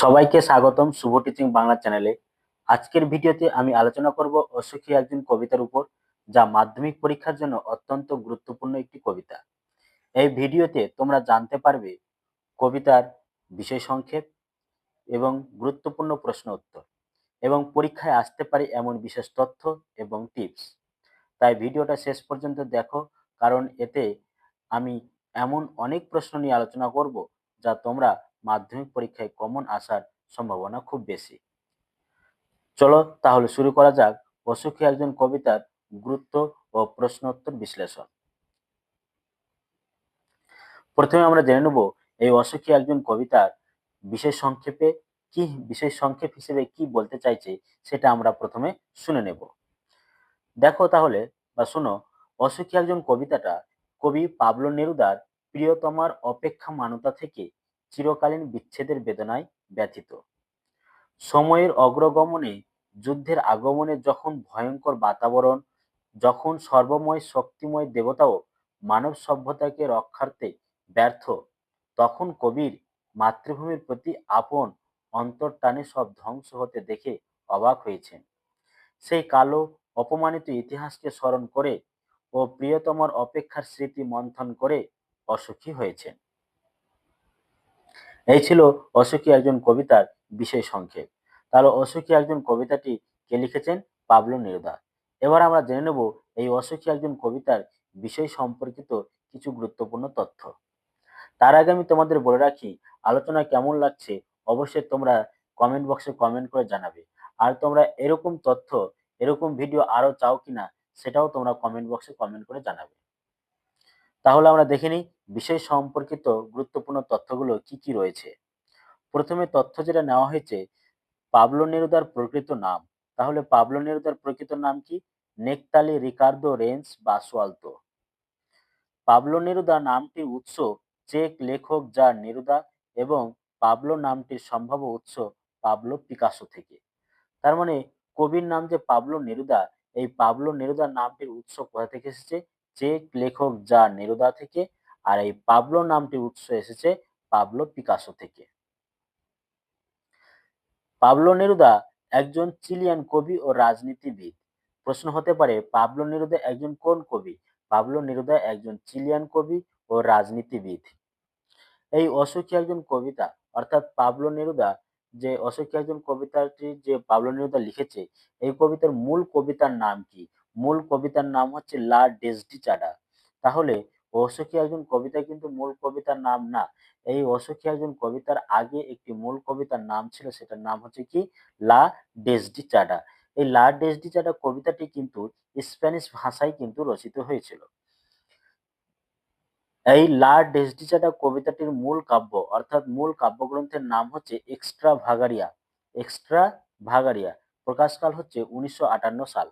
সবাইকে স্বাগতম শুভ টিচিং বাংলা চ্যানেলে আজকের ভিডিওতে আমি আলোচনা করব অসুখী একজন কবিতার উপর, যা মাধ্যমিক পরীক্ষার জন্য অত্যন্ত গুরুত্বপূর্ণ একটি কবিতা। এই ভিডিওতে তোমরা জানতে পারবে কবিতার বিষয় সংক্ষেপ এবং গুরুত্বপূর্ণ প্রশ্ন উত্তর এবং পরীক্ষায় আসতে পারে এমন বিশেষ তথ্য এবং টিপস তাই ভিডিওটা শেষ পর্যন্ত দেখো, কারণ এতে আমি এমন অনেক প্রশ্ন নিয়ে আলোচনা করব যা তোমরা মাধ্যমিক পরীক্ষায় কমন আসার সম্ভাবনা খুব বেশি। চলো তাহলে শুরু করা যাক। অসুখী একজন কবিতার গুরুত্ব ও প্রশ্নোত্তর বিশ্লেষণ। প্রথমে আমরা জেনে নেব, এই অসুখী একজন কবিতার বিশেষ সংক্ষেপে কি, বিশেষ সংক্ষেপ হিসেবে কি বলতে চাইছে, সেটা আমরা প্রথমে শুনে নেব। দেখো তাহলে বা শোনো, অসুখী একজন কবিতাটা কবি পাবলো নেরুদার প্রিয়তমার অপেক্ষা মানতা থেকে চিরকালীন বিচ্ছেদের বেদনায় ব্যথিত। সময়ের অগ্রগমনে, যুদ্ধের আগমনে যখন ভয়ঙ্কর বাতাবরণ, যখন সর্বময় শক্তিময় দেবতাও মানব সভ্যতাকে রক্ষার্থে ব্যর্থ, তখন কবির মাতৃভূমির প্রতি আপন অন্তর্টানে সব ধ্বংস হতে দেখে অবাক হয়েছেন। সেই কালো, অপমানিত ইতিহাসকে স্মরণ করে ও প্রিয়তমার অপেক্ষার স্মৃতি মন্থন করে অসুখী হয়েছেন। এই ছিল অসুখী একজন কবিতার বিশেষ সংক্ষেপ। তাহলে অসুখী একজন কবিতাটি কে লিখেছেন? Pablo Neruda. এবার আমরা জেনে নেব এই অসুখী একজন কবিতার বিষয় সম্পর্কিত কিছু গুরুত্বপূর্ণ তথ্য। তার আগে আমি তোমাদের বলে রাখি আলোচনা কেমন লাগছে অবশ্যই তোমরা কমেন্ট বক্সে কমেন্ট করে জানাবে। আর তোমরা এরকম তথ্য, এরকম ভিডিও আরও চাও কিনা, সেটাও তোমরা কমেন্ট বক্সে কমেন্ট করে জানাবে। তাহলে আমরা দেখে নিই বিষয় সম্পর্কিত গুরুত্বপূর্ণ তথ্যগুলো কি কি রয়েছে। প্রথমে তথ্য যেটা নেওয়া হয়েছে, পাবলো নেরুদার প্রকৃত নাম। তাহলে পাবলো নেরুদার প্রকৃত নাম কি? Neftali Ricardo Reyes Basoalto Pablo Neruda নামটির উৎস চেক লেখক যা নেরুদা এবং পাবলো নামটির সম্ভাব্য উৎস পাবলো পিকাসো থেকে। তার মানে কবির নাম যে পাবলো নেরুদা, এই পাবলো নেরুদা নামটির উৎস কোথা থেকে এসেছে? চেক লেখক যা নেরুদা থেকে আর এই পাবলো নামটির উৎস এসেছে পাবলো পিকাসো থেকে। পাবলো নেরুদা একজন চিলিয়ান কবি ও রাজনীতিবিদ। প্রশ্ন হতে পারে, পাবলো নেরুদা একজন কোন কবি? পাবলো নেরুদা একজন চিলিয়ান কবি ও রাজনীতিবিদ। এই অসুখী একজন কবিতা, অর্থাৎ পাবলো নেরুদা যে অসুখী একজন কবিতাটি যে পাবলো নেরুদা লিখেছে, এই কবিতার মূল কবিতার নাম কি? মূল কবিতার নাম হচ্ছে লা ডেসডি চাডা। তাহলে অসুখী একজন কবিতা কিন্তু মূল কবিতার নাম না। এই অসুখী একজন কবিতার আগে একটি মূল কবিতার নাম ছিল, সেটার নাম হচ্ছে কি? লা ডেসডি চাডা। এই লা ডেসডি চাডা কবিতাটি কিন্তু স্প্যানিশ ভাষায় কিন্তু রচিত হয়েছিল। এই লা ডেসডিচাটা কবিতাটির মূল কাব্য, অর্থাৎ মূল কাব্যগ্রন্থের নাম হচ্ছে এক্সট্রা ভাগারিয়া। এক্সট্রা ভাগারিয়া। প্রকাশকাল হচ্ছে উনিশশো আটান্ন সাল।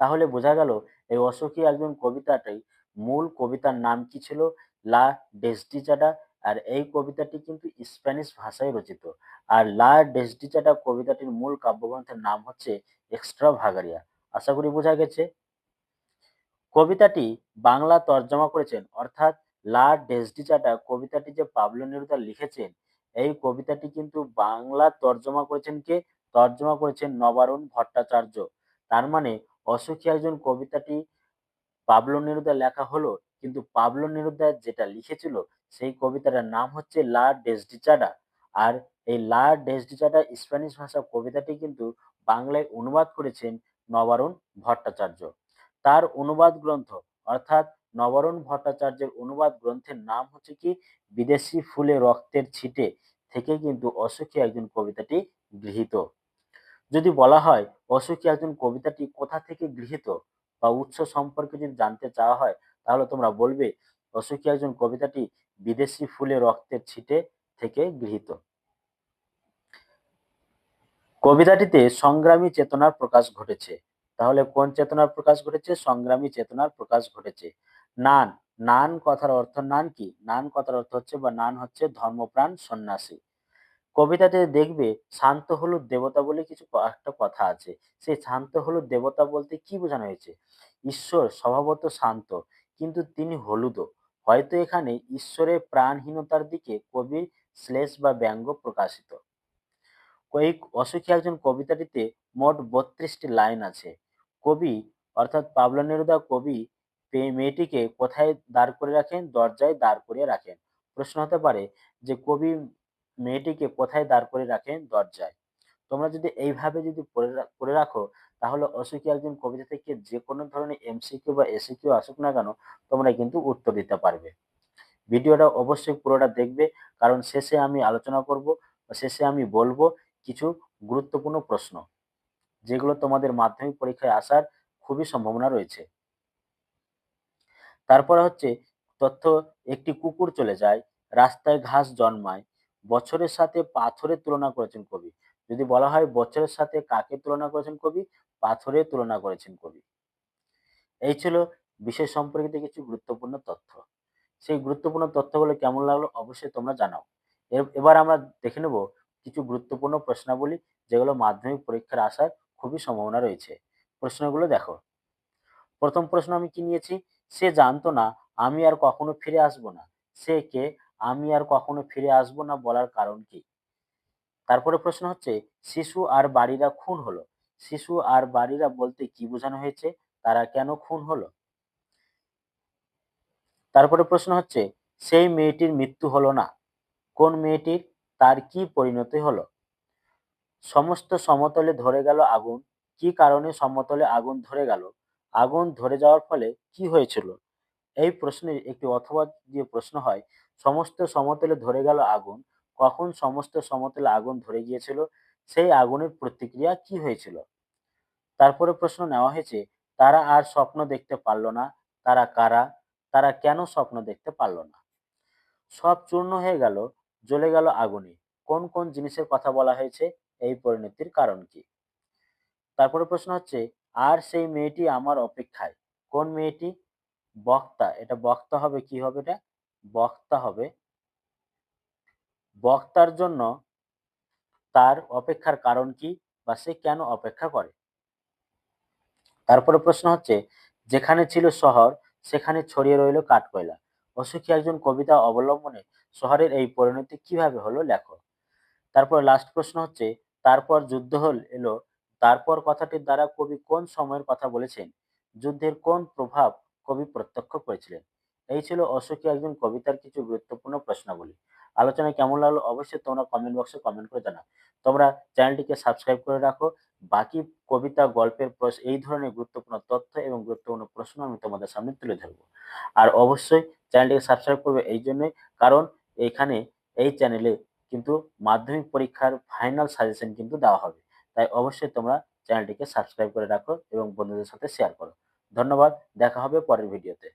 তাহলে বোঝা গেল এই অশোকী একজন কবিতাটাই মূল কবিতার নাম কি ছিল? লা ডেসডিচাটা। আর এই কবিতাটি কিন্তু স্প্যানিশ ভাষায় রচিত। আর লা ডেসডিচাটা কবিতাটির মূল কাব্যগ্রন্থের নাম হচ্ছে এক্সট্রা ভাগারিয়া আশা করি বোঝা গেছে? কবিতাটি বাংলা তর্জমা করেছেন। অর্থাৎ লা ডেসডিচাটা কবিতাটি যে পাবলো নেরুদা লিখেছেন, এই কবিতাটি কিন্তু বাংলা তর্জমা করেছেন কে? তর্জমা করেছেন নবারুণ ভট্টাচার্য। তার মানে অসুখী একজন কবিতাটি পাবলো নেরুদা লেখা হলো, কিন্তু পাবলো নেরুদা যেটা লিখেছিল সেই কবিতাটার নাম হচ্ছে লা ডেসডিচাডা। আর এই লা ডেসডিচাডা স্প্যানিশ ভাষা কবিতাটি কিন্তু বাংলায় অনুবাদ করেছেন নবারুণ ভট্টাচার্য। তার অনুবাদ গ্রন্থ, অর্থাৎ নবরণ ভট্টাচার্যের অনুবাদ গ্রন্থের নাম হচ্ছে কি, বিদেশি ফুলে রক্তের ছিটে থেকে কিন্তু অসুখী একজন কবিতাটি গৃহীত। যদি বলা হয় অসুখী একজন কবিতাটি কোথা থেকে গৃহীত বা উৎস সম্পর্কে যদি জানতে চাওয়া হয়, তাহলে তোমরা বলবে অসুখী একজন কবিতাটি বিদেশি ফুলে রক্তের ছিটে থেকে গৃহীত। কবিতাটিতে সংগ্রামী চেতনার প্রকাশ ঘটেছে। তাহলে কোন চেতনার প্রকাশ ঘটেছে? সংগ্রামী চেতনার প্রকাশ ঘটেছে। নান নান কথার অর্থ নান কি? নান কথার অর্থ হচ্ছে বা নান হচ্ছে ধর্মপ্রাণ সন্ন্যাসী। কবিতাতে দেখবে, শান্ত হলুদ দেবতা বলে কিছু একটা কথা আছে। সেই শান্ত হলুদ দেবতা বলতে কি বোঝানো হয়েছে? ঈশ্বর স্বভাবত শান্ত, কিন্তু তিনি হলুদও। হয়তো এখানে ঈশ্বরের প্রাণহীনতার দিকে কবির শ্লেষ বা ব্যঙ্গ প্রকাশিত। এই অসুখী একজন কবিতাটিতে মোট বত্রিশটি লাইন আছে। কবি, অর্থাৎ পাবলো নেরুদা কবি মেয়েটিকে কোথায় দাঁড় করে রাখেন? দরজায় দাঁড় করিয়ে রাখেন। প্রশ্ন হতে পারে যে কবি মেয়েটিকে কোথায় দাঁড় করে রাখেন? দরজায়। তোমরা যদি এইভাবে যদি পড়ে রা- রাখো, তাহলে অসুখী একজন কবিতা থেকে যে কোনো ধরনের এমসিকিউ বা এসিকিউ আসুক না কেন তোমরা কিন্তু উত্তর দিতে পারবে। ভিডিওটা অবশ্যই পুরোটা দেখবে, কারণ শেষে আমি আলোচনা করব, শেষে আমি বলব কিছু গুরুত্বপূর্ণ প্রশ্ন, যেগুলো তোমাদের মাধ্যমিক পরীক্ষায় আসার খুবই সম্ভাবনা রয়েছে। তারপরে হচ্ছে, তথ্য, একটি কুকুর চলে যায়, রাস্তায় ঘাস জন্মায় বছরের সাথে পাথরের তুলনা করেছেন কবি। যদি বলা হয় বছরের সাথে কাকে তুলনা করেছেন কবি? পাথরের তুলনা করেছেন কবি। এই ছিল বিশেষ সম্পর্কিত কিছু গুরুত্বপূর্ণ তথ্য। সেই গুরুত্বপূর্ণ তথ্যগুলো কেমন লাগল অবশ্যই তোমরা জানাও। এবার আমরা দেখে নেব কিছু গুরুত্বপূর্ণ প্রশ্নাবলী যেগুলো মাধ্যমিক পরীক্ষার আসার খুবই সম্ভাবনা রয়েছে। প্রশ্নগুলো দেখো। প্রথম প্রশ্ন আমি কি নিয়েছি? সে জানতো না, আমি আর কখনো ফিরে আসব না। সে কে? আমি আর কখনো ফিরে আসব না বলার কারণ কি? তারপরে প্রশ্ন হচ্ছে, শিশু আর বাড়িরা খুন হলো? শিশু আর বাড়িরা বলতে কি বোঝানো হয়েছে? তারা কেন খুন হলো? তারপরে প্রশ্ন হচ্ছে, সেই মেয়েটির মৃত্যু হলো না। কোন মেয়েটির? তার কি পরিণতি হলো? সমস্ত সমতলে ধরে গেল আগুন। কি কারণে সমতলে আগুন ধরে গেল? আগুন ধরে যাওয়ার ফলে কি হয়েছিল? এই প্রশ্নের একটি অথবা দিয়ে প্রশ্ন হয় সমস্ত সমতলে ধরে গেল আগুন। কখন সমস্ত সমতলে আগুন ধরে গিয়েছিল? সেই আগুনের প্রতিক্রিয়া কি হয়েছিল? তারপরে প্রশ্ন নেওয়া হয়েছে, তারা আর স্বপ্ন দেখতে পারল না। তারা কারা? তারা কেন স্বপ্ন দেখতে পারল না? সব চূর্ণ হয়ে গেল, জ্বলে গেল আগুনে। কোন কোন জিনিসের কথা বলা হয়েছে? এই পরিণতির কারণ কি? তারপরে প্রশ্ন হচ্ছে, আর সেই মেয়েটি আমার অপেক্ষায়? কোন মেয়েটি? বক্তা। এটা বক্তা হবে, কি হবে এটা? বক্তা হবে। বক্তার জন্য তার অপেক্ষার কারণ কি বা সে কেন অপেক্ষা করে? তারপরে প্রশ্ন হচ্ছে, যেখানে ছিল শহর, সেখানে ছড়িয়ে রইল কাঠকয়লা। অসুখী একজন কবিতা অবলম্বনে শহরের এই পরিণতি কীভাবে হলো লেখো। তারপর লাস্ট প্রশ্ন হচ্ছে, তারপর যুদ্ধ হল, এলো, তারপর কথাটির দ্বারা কবি কোন সময়ের কথা বলেছেন? যুদ্ধের কোন প্রভাব কবি প্রত্যক্ষ করেছিলেন? এই ছিল অসুখী একজন কবিতার কিছু গুরুত্বপূর্ণ প্রশ্নাবলী। আলোচনা কেমন লাগল অবশ্যই তোমরা কমেন্ট বক্সে কমেন্ট করে জানাও। তোমরা চ্যানেলটিকে সাবস্ক্রাইব করে রাখো। বাকি কবিতা, গল্পের এই ধরনের গুরুত্বপূর্ণ তথ্য এবং গুরুত্বপূর্ণ প্রশ্ন আমি তোমাদের সামনে তুলে ধরবো। আর অবশ্যই চ্যানেলটিকে সাবস্ক্রাইব করবে এই জন্যই কারণ এখানে এই চ্যানেলে কিন্তু মাধ্যমিক পরীক্ষার ফাইনাল সাজেশন কিন্তু দেওয়া হবে। তাই অবশ্যই তোমরা চ্যানেলটিকে সাবস্ক্রাইব করে রাখো এবং বন্ধুদের সাথে শেয়ার করো। ধন্যবাদ। দেখা হবে পরের ভিডিওতে